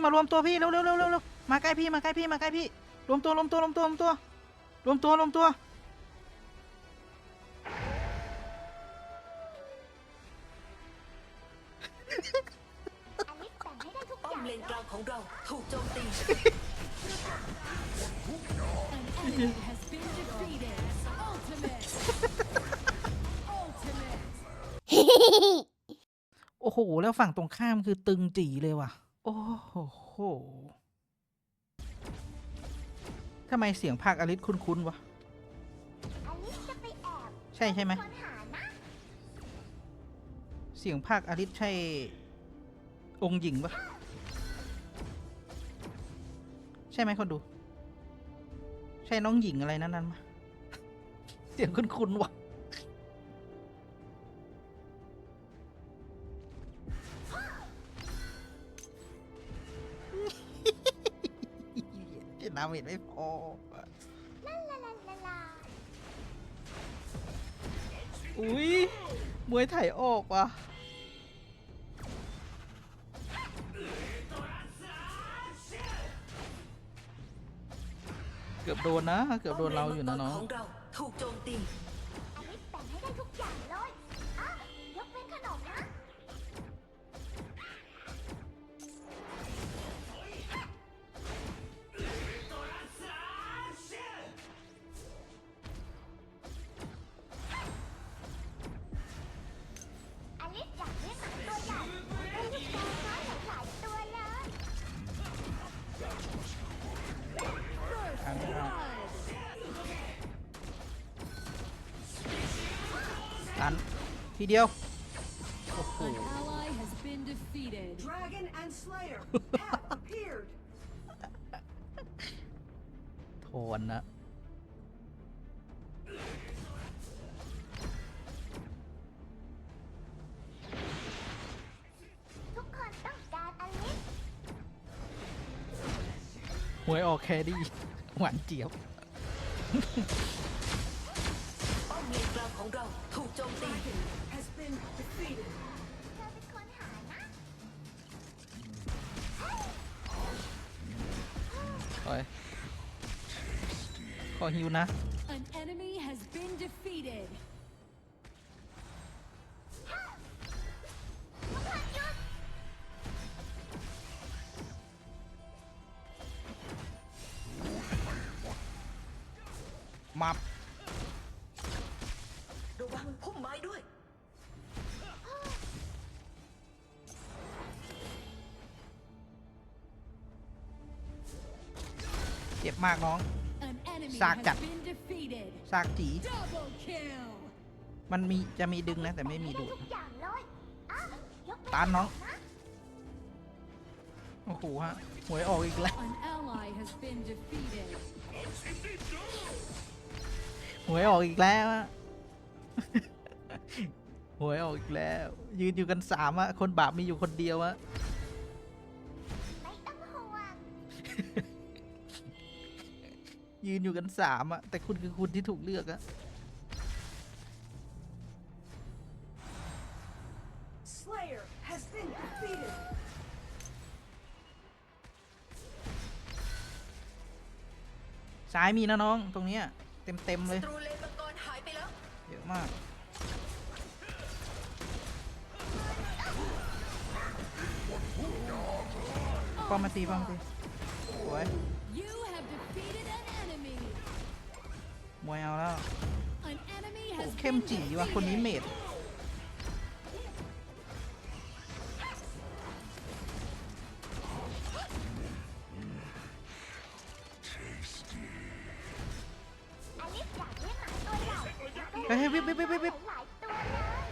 ตัวพี่มารวมตัวพี่เร็วเร็วเร็วเร็วเร็วมาใกล้พี่มาใกล้พี่มาใกล้พี่รวมตัวรวมตัวรวมตัวรวมตัวรวมตัวรวมตัวอลิสแต่งให้ได้ทุกอป้อมย่างเลนกลางของเราถูกโจมตี An enemy has been defeated. Ultimate. Ultimate. โอ้โห แล้วฝั่งตรงข้ามคือตึงจีเลยว่ะ โอ้โหทำไมเสียงภาคอลิสคุ้นๆวะ อลิสจะไปแอบใช่ใช่ไหม ค้นหานะเสียงภาคอลิสใช่ องค์หญิงปะใช่ไหมคนดู ใช่น้องหญิงอะไรนั่นนั่นมาเสียงคุ้นๆวะ เจน้ำเห็นไม่พอลาลาลาลาลาอุ้ยมวยไถออกว่ะเกือบโดนนะ เกือบโดนเราอยู่นะน้องป้มเลมังกรของเราถูกโจมตี ทีเดียว โอ้โห An ally has been defeated. Dragon and Slayer have appeared. โทนนะ ทุกคนต้องการอลิส หวยออกแคดี้ หวานเจี๊ยบ ของเราถูกโจมตี Has been defeated. เธอเป็นคนหานะคอยขอฮิวนะ An enemy has been defeated. ทุกคนหยุดมับระ วังพุ่มไม้ด้วย เจ็บมากน้อง An enemy Sạc has chặt. been defeated. ซากจี Double kill. มันมีจะมีดึงนะ แต่ไม่มีดูดทุกอย่างเลยอะยกเว้นตานน้องขมนะโอ้โหฮะหวยออกอีกแล้ว An ally has been defeated. หวยออกอีกแล้วอะ หวยออกอีกแล้ว ยืนอยู่กันสามอะคนบาปมีอยู่คนเดียวอะไม่ต้องห่วงยืนอยู่กันสามอะแต่คุณคือคุณที่ถูกเลือกอะ Slayer has been defeated. ซ้ายมีนะน้องตรงเนี้ยเต็มเต็มๆเลยตรูเลนมังกรหายไปแล้ว เยอะมาก ป้อมมาตีป้อมมาตีสวย You have defeated an enemy. มวยเอาแล้ว An enemy โอ้ has เข้ม been จีว่ะ คนนี้เม defeated. ด ฮ้ยเฮ้ยวิบวิบวิบวิบวิบหลายตัวเลย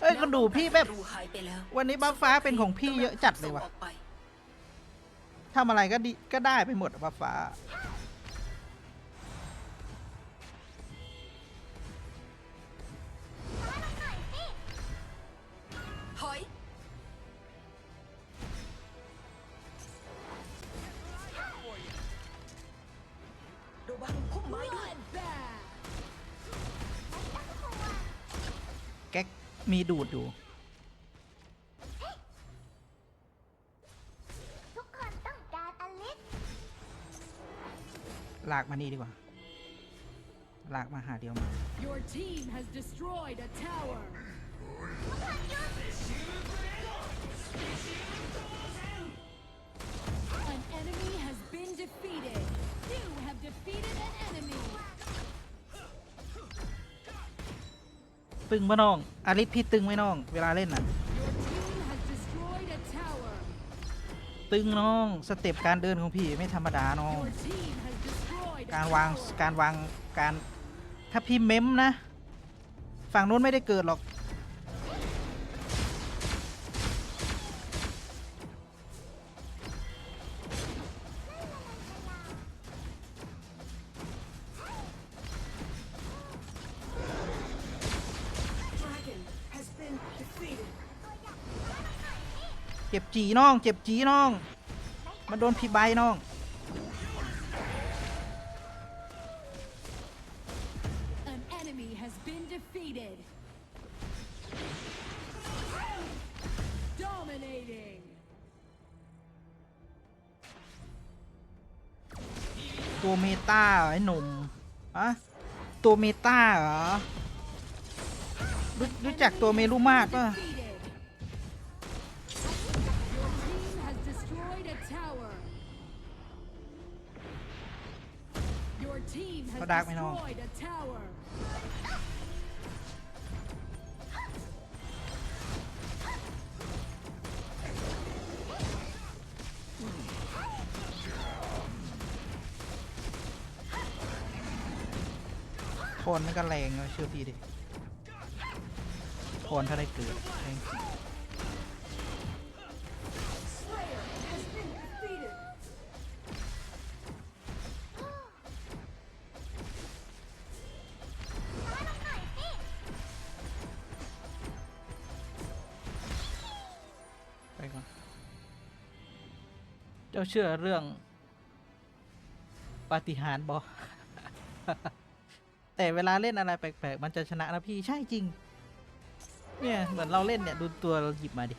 เอ้ยคนดูพี่แบบ หายไปแล้ววันนี้บัฟฟ้าเป็นของพี่เยอะจัดเลยว่ะส่งออกไป ทำอะไรก็ดีก็ได้ไปหมดอะบัฟฟ้า มีดูดอยู่ทุกคนต้องการอลิสลากมานี่ดีกว่า ลากมาหาเดียวมา Your team has destroyed a tower. ทุกคนหยุด ตึงปะน้องอาริสพี่ตึงไหมน้อง เวลาเล่นน่ะ ตึงน้อง สเต็ปการเดินของพี่ไม่ธรรมดาน้อง การวางการวางการถ้าพี่เม้มนะ ฝั่งนู้นไม่ได้เกิดหรอก จ็บจีน้อง เจ็บจีน้อง มันโดนพี่ใบน้อง An enemy has been defeated. Dominating. ตัวเมตาเหรอไอ้หนุ่มอะตัวเมตาเหรอรู้รู้จักตัวเมลุมาตป่ะ team has เขาดักไหมน้อง destroyed a tower. โทนมันก็แรงนะเชื่อพี่ดิโทนถ้าได้เกิดแรงจริง จ้าเชื่อเรื่องปาฏิหาริย์บอ แต่เวลาเล่นอะไรแปลกๆ มันจะชนะนะพี่ใช่จริง เนี่ย เหมือนเราเล่นเนี่ย ดูตัวเราหยิบมาดิ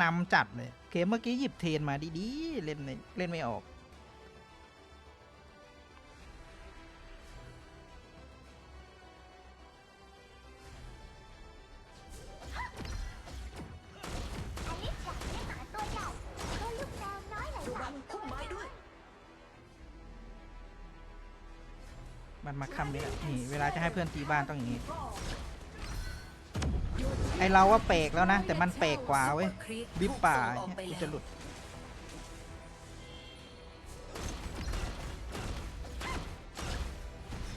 นำจัดเลย เกมเมื่อกี้หยิบเทนมาดีๆ เล่นไม่เล่นไม่ออก พื่อนตีบ้านต้องอย่างนี้ ไอเราว่าแปลกแล้วนะ แต่มันแปลกกว่าเว้ยบิบป่าเนี่ยจะหลุดไ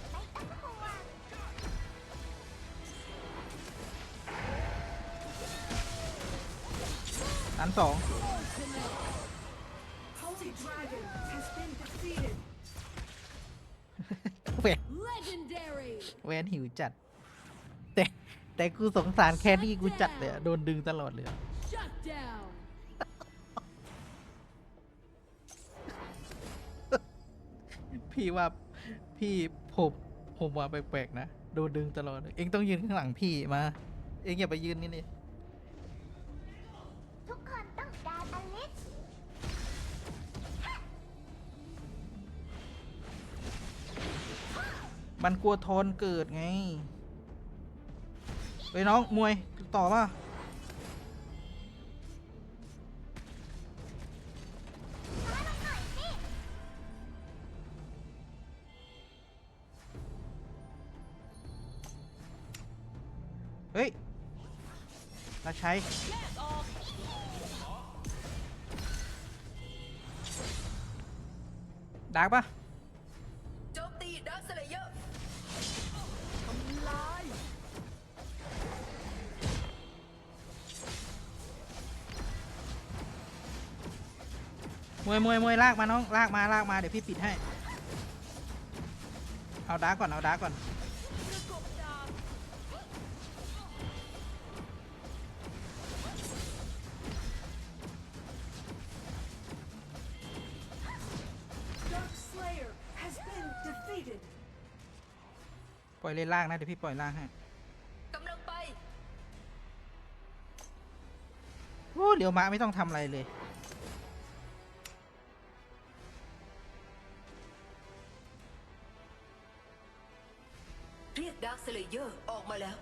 ม่ต้องห่วงอันสอง Holy Dragon has been defeated. เวน legendary. เวนหิวจัด แต่แต่กูสงสารแคดดี้กูจัดเลยอะโดนดึงตลอดเลยอะ Shut down. พี่ว่าพี่ผมผมว่าแปลกๆนะ โดนดึงตลอดเลยเองต้องยืนข้างหลังพี่มา เองอย่าไปยืนนี่นี่ มันกลัวทนเกิดไงเฮ้ยน้องมวยต่อป่ะเฮ้ยราใชัยดักป่ะ มวยมวยมวยลากมาน้องลากมาลากมาเดี๋ยวพี่ปิดให้ เอาดาร์กก่อนเอาดาร์กก่อน ปล่อยเล่นล่างนะเดี๋ยวพี่ปล่อยล่างให้กำลังไปโอ้เดี๋ยวมาไม่ต้องทำอะไรเลย เลเยอร์ออกมาแล้ว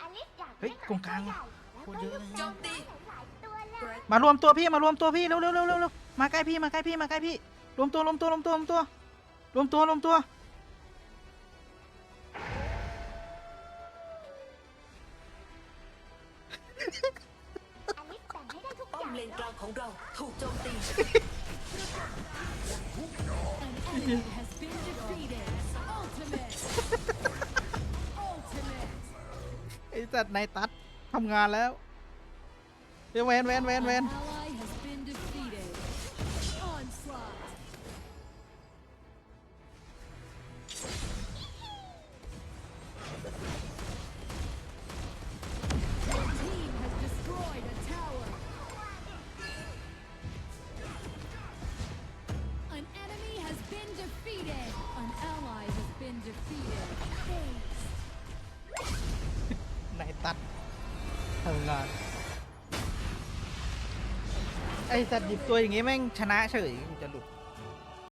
อลิสอยากเฮ้ยเลี้ยงหกองกลางตัวใหญ่โคตรเยอะเลยแล้วก็ลูกแมวหลายๆตัวเลย มารวมตัวพี่มารวมตัวพี่เร็วเร็วเร็วเร็วเร็วมาใกล้พี่มาใกล้พี่มาใกล้พี่รวมตัวรวมตัวรวมตัวรวมตัวรวมตัวรวมตัวอลิสแบ่งให้ได้ทุกป้ออมย่างเลนกลางของเรา ถูกโจมตี An enemy has แต่ในตัดทำงานแล้วเวนเวนเวนเวน ลาดไอสัตว์หยิบตัวอย่างงี้แม่งชนะเฉย